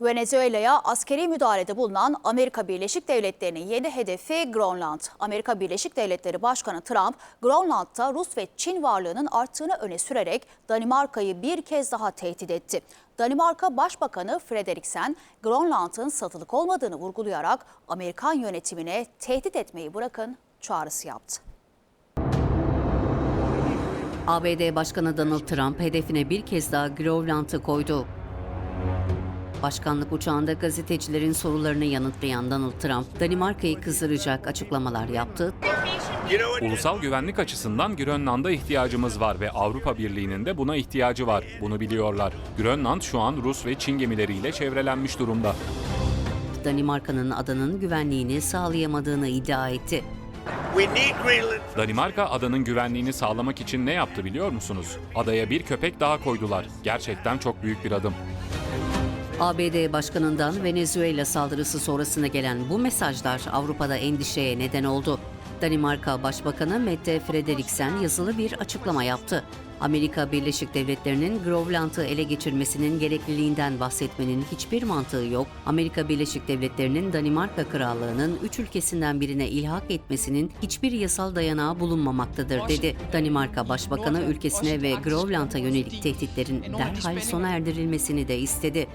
Venezuela'ya askeri müdahalede bulunan Amerika Birleşik Devletleri'nin yeni hedefi Grönland. Amerika Birleşik Devletleri Başkanı Trump, Grönland'da Rus ve Çin varlığının arttığını öne sürerek Danimarka'yı bir kez daha tehdit etti. Danimarka Başbakanı Frederiksen, Grönland'ın satılık olmadığını vurgulayarak Amerikan yönetimine tehdit etmeyi bırakın çağrısı yaptı. ABD Başkanı Donald Trump hedefine bir kez daha Grönland'ı koydu. Başkanlık uçağında gazetecilerin sorularını yanıtlayan Donald Trump, Danimarka'yı kızdıracak açıklamalar yaptı. Ulusal güvenlik açısından Grönland'a ihtiyacımız var ve Avrupa Birliği'nin de buna ihtiyacı var. Bunu biliyorlar. Grönland şu an Rus ve Çin gemileriyle çevrelenmiş durumda. Danimarka'nın adanın güvenliğini sağlayamadığını iddia etti. Danimarka adanın güvenliğini sağlamak için ne yaptı biliyor musunuz? Adaya bir köpek daha koydular. Gerçekten çok büyük bir adım. ABD Başkanı'ndan Venezuela saldırısı sonrasında gelen bu mesajlar Avrupa'da endişeye neden oldu. Danimarka Başbakanı Mette Frederiksen yazılı bir açıklama yaptı. Amerika Birleşik Devletleri'nin Grönland'ı ele geçirmesinin gerekliliğinden bahsetmenin hiçbir mantığı yok. Amerika Birleşik Devletleri'nin Danimarka Krallığı'nın üç ülkesinden birine ilhak etmesinin hiçbir yasal dayanağı bulunmamaktadır dedi. Danimarka Başbakanı ülkesine ve Grönland'a yönelik tehditlerin derhal sona erdirilmesini de istedi.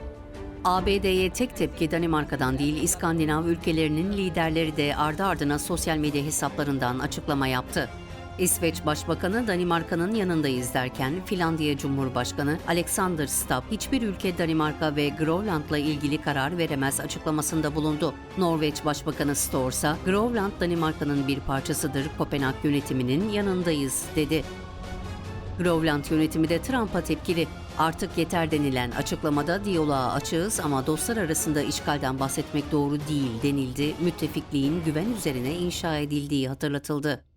ABD'ye tek tepki Danimarka'dan değil İskandinav ülkelerinin liderleri de ardı ardına sosyal medya hesaplarından açıklama yaptı. İsveç Başbakanı Danimarka'nın yanındayız derken Finlandiya Cumhurbaşkanı Alexander Stubb hiçbir ülke Danimarka ve Grönland'la ilgili karar veremez açıklamasında bulundu. Norveç Başbakanı Storsa, Grönland Danimarka'nın bir parçasıdır, Kopenhag yönetiminin yanındayız dedi. Grönland yönetimi de Trump'a tepkili. Artık yeter denilen açıklamada diyaloğa açığız ama dostlar arasında işgalden bahsetmek doğru değil denildi. Müttefikliğin güven üzerine inşa edildiği hatırlatıldı.